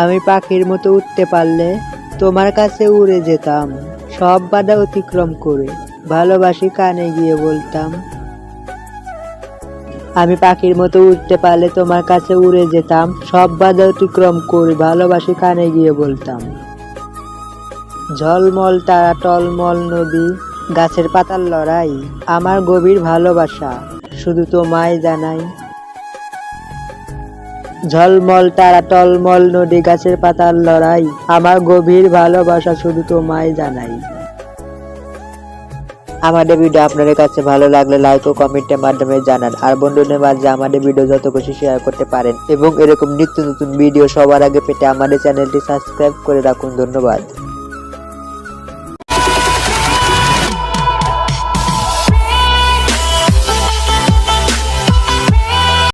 আমি পাখির মতো উঠতে পারলে তোমার কাছে উড়ে যেতাম। সব বাধা অতিক্রম করে ভালোবাসি কানে গিয়ে বলতাম, আমি পাখির মতো উঠতে পারলে তোমার কাছে উড়ে যেতাম, সব বাধা অতিক্রম করে ভালোবাসি কানে গিয়ে বলতাম। ঝলমল তারা টলমল নদী, গাছের পাতার লড়াই, আমার গভীর ভালোবাসা, শুধু তোমায় জানাই। ঝলমল তারা টলমল নদী গাছের পাতার লড়াই। আমার গভীর ভালোবাসা শুধু তোমায় জানাই। আমাদের ভিডিও আপনাদের কাছে ভালো লাগলে লাইক ও কমেন্টের মাধ্যমে জানান। আর বন্ধুদের মাঝে আমাদের ভিডিও যত খুশি শেয়ার করতে পারেন। এবং এরকম নিত্য নতুন ভিডিও সবার আগে পেতে আমাদের চ্যানেলটি সাবস্ক্রাইব করে রাখুন। ধন্যবাদ।